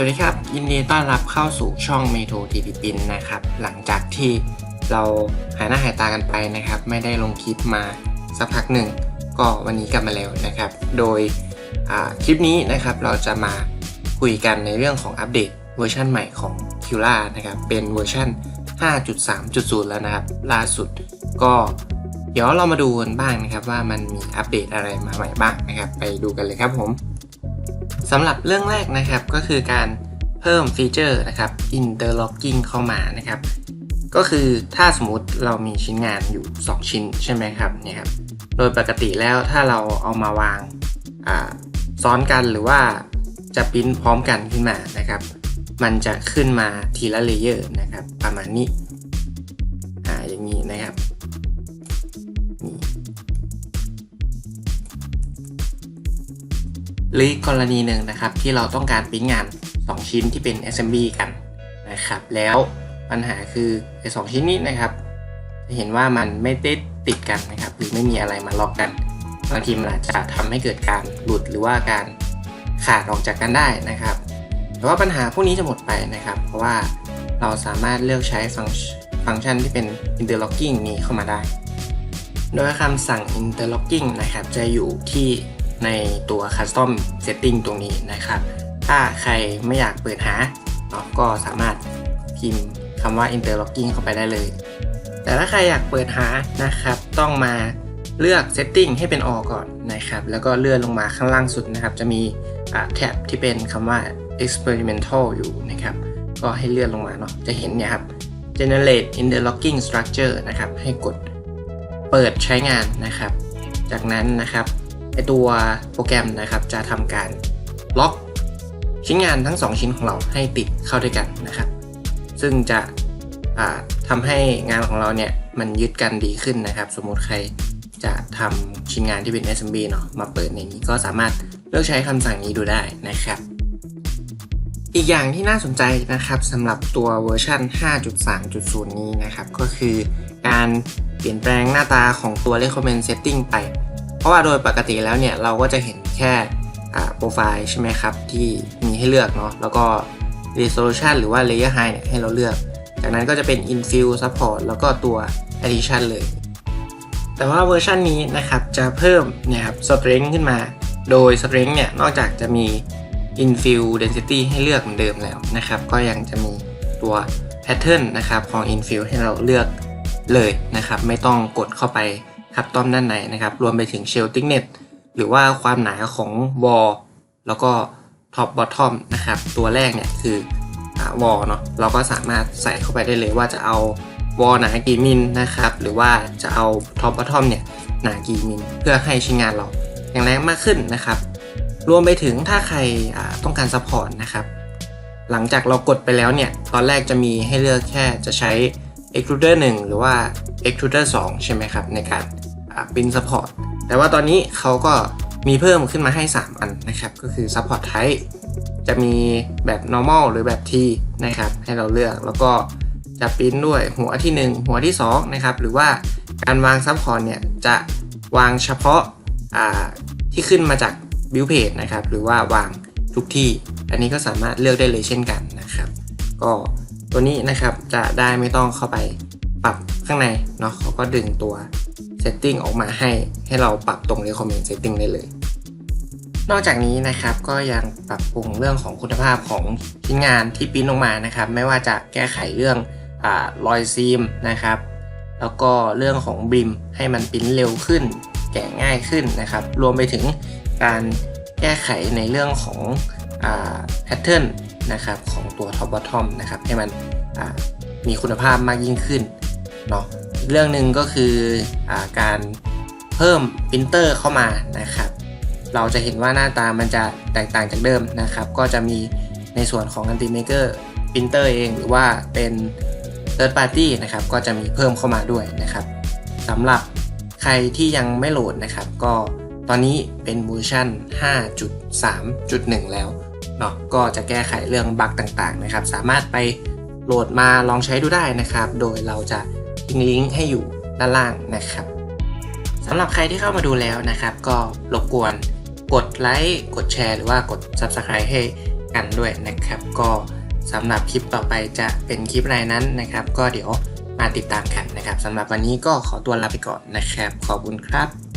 สวัสดีครับ ยินดีต้อนรับเข้าสู่ช่องเมโทรทีพีปินนะครับ หลังจากที่เราหายหน้าหายตากันไปนะครับ ไม่ได้ลงคลิปมาสักพักหนึ่ง ก็วันนี้กลับมาแล้วนะครับ โดยคลิปนี้นะครับเราจะมาคุยกันในเรื่องของอัปเดตเวอร์ชันใหม่ของ q ิล่านะครับ เป็นเวอร์ชัน5.3.0 แล้วนะครับ ล่าสุดก็เดี๋ยวเรามาดูกันบ้างนะครับว่ามันมีอัปเดตอะไรมาใหม่บ้างนะครับ ไปดูกันเลยครับผม สำหรับเรื่องแรกนะครับก็คือการเพิ่มฟีเจอร์นะครับ interlocking เข้ามานะครับ ก็คือถ้าสมมติเรามีชิ้นงานอยู่ 2 ชิ้นใช่ไหมครับเนี่ยครับโดยปกติแล้วถ้าเราเอามาวางซ้อนกันหรือว่าจะปริ้นพร้อมกันขึ้นมานะครับ มันจะขึ้นมาทีละเลเยอร์นะครับ ประมาณนี้อ่าอย่างนี้นะครับ หรือกรณีหนึ่งนะครับที่เราต้องการปริ้นงาน 2 ชิ้นที่เป็น SMB กันนะครับ แล้วปัญหาคือไอ้สชิ้นนี้นะครับ จะเห็นว่ามันไม่ได้ติดกันนะครับ หรือไม่มีอะไรมาล็อกกันบางทีมันอาจจะทำให้เกิดการหลุดหรือว่าการขาดออกจากกันได้นะครับ แต่ว่าปัญหาพวกนี้จะหมดไปนะครับ เพราะว่าเราสามารถเลือกใช้ฟังฟังก์ชันที่เป็น interlocking นี้เข้ามาได้ โดยคำสั่ง interlocking นะครับ จะอยู่ที่ ในตัว custom setting ตรงนี้นะครับ ถ้าใครไม่อยากเปิดหาเนาะก็สามารถพิมพ์คำว่า interlocking เข้าไปได้เลย แต่ถ้าใครอยากเปิดหานะครับ ต้องมาเลือก setting ให้เป็น all ก่อนนะครับ แล้วก็เลื่อนลงมาข้างล่างสุดนะครับ จะมีแท็บที่เป็นคำว่า experimental อยู่นะครับ ก็ให้เลื่อนลงมาเนาะจะเห็นเนี่ยครับ generate interlocking structure นะครับ ให้กดเปิดใช้งานนะครับ จากนั้นนะครับ ไอตัวโปรแกรมนะครับจะทำการล็อกชิ้นงานทั้ง 2 ชิ้นของเราให้ติดเข้าด้วยกันนะครับ ซึ่งจะทำให้งานของเราเนี่ยมันยึดกันดีขึ้นนะครับ สมมติใครจะทำชิ้นงานที่เป็น SMB เนาะมาเปิดในนี้ก็สามารถเลือกใช้คำสั่งนี้ดูได้นะครับ อีกอย่างที่น่าสนใจนะครับสำหรับตัวเวอร์ชัน5.3.0 นี้นะครับ ก็คือการเปลี่ยนแปลงหน้าตาของตัว recommend setting ไป เพราะว่าโดยปกติแล้วเนี่ยเราก็จะเห็นแค่โปรไฟล์ใช่ไหมครับ ที่มีให้เลือกเนาะแล้วก็ resolution หรือว่า layer high เนี่ยให้เราเลือก จากนั้นก็จะเป็น infill support แล้วก็ตัว addition เลย แต่ว่าเวอร์ชันนี้นะครับจะเพิ่มเนี่ยครับ strength ขึ้นมา โดย strength เนี่ยนอกจากจะมี infill density ให้เลือกเหมือนเดิมแล้วนะครับ ก็ยังจะมีตัว pattern นะครับของ infill ให้เราเลือกเลยนะครับ ไม่ต้องกดเข้าไป คับต้อมด้านในนะครับ รวมไปถึง shell thickness หรือว่าความหนาของ wall แล้วก็ top bottom นะครับ ตัวแรกเนี่ยคือวอลเนาะเราก็สามารถใส่เข้าไปได้เลยว่าจะเอาวอลหนากี่มิลนะครับ หรือว่าจะเอาท็อปบอททอมเนี่ยหนากี่มิลเพื่อให้ชิ้นงานเราแข็งแรงมากขึ้นนะครับ รวมไปถึงถ้าใครต้องการซัพพอร์ตนะครับ หลังจากเรากดไปแล้วเนี่ย ตอนแรกจะมีให้เลือกแค่จะใช้ extruder 1 หรือว่า extruder 2 ใช่ไหมครับ ในการ เป็น support แต่ว่าตอนนี้เขาก็มีเพิ่มขึ้นมาให้ 3 อันนะครับ ก็คือ support type จะมีแบบ normal หรือแบบ T นะครับ ให้เราเลือกแล้วก็จะปริ้นด้วยหัวที่ 1 หัวที่ 2 นะครับ หรือว่าการวางซับพอร์ตเนี่ยจะวางเฉพาะที่ขึ้นมาจากบิวเพจนะครับ หรือว่าวางทุกที่ อันนี้ก็สามารถเลือกได้เลยเช่นกันนะครับ ก็ตัวนี้นะครับจะได้ไม่ต้องเข้าไปปรับข้างในเนาะเขาก็ดึงตัว setting ออกมาให้ให้เราปรับตรง recommend setting ได้เลย นอกจากนี้นะครับก็ยังปรับปรุงเรื่องของคุณภาพของชิ้นงานที่ปิ้นออกมานะครับ ไม่ว่าจะแก้ไขเรื่องอรอยซีมนะครับ แล้วก็เรื่องของบิมให้มันปิ้นเร็วขึ้น แกะง่ายขึ้นนะครับ รวมไปถึงการแก้ไขในเรื่องของแพทเทิร์นนะครับของตัวท็อปบอททอมนะครับให้มันมีคุณภาพมากยิ่งขึ้นเนาะ เรื่องหนึ่งก็คืออการเพิ่มปรินเตอร์เข้ามานะครับ เราจะเห็นว่าหน้าตามันจะแตกต่างจากเดิมนะครับ ก็จะมีในส่วนของ Anti Maker Printer เองหรือว่าเป็น Third Party นะครับ ก็จะมีเพิ่มเข้ามาด้วยนะครับสำหรับใครที่ยังไม่โหลดนะครับ ก็ตอนนี้เป็นเวอร์ชัน5.3.1 แล้วเนาะก็จะแก้ไขเรื่องบั๊กต่างๆนะครับ สามารถไปโหลดมาลองใช้ดูได้นะครับ โดยเราจะ ลิงก์ให้อยู่ด้านล่างนะครับสำหรับใครที่เข้ามาดูแล้วนะครับ ก็รบกวนกดไลค์กดแชร์หรือว่ากด Subscribe ให้กันด้วยนะครับ ก็สำหรับคลิปต่อไปจะเป็นคลิปอะไรนั้นนะครับ ก็เดี๋ยวมาติดตามกันนะครับสำหรับวันนี้ก็ขอตัวลาไปก่อนนะครับ ขอบคุณครับ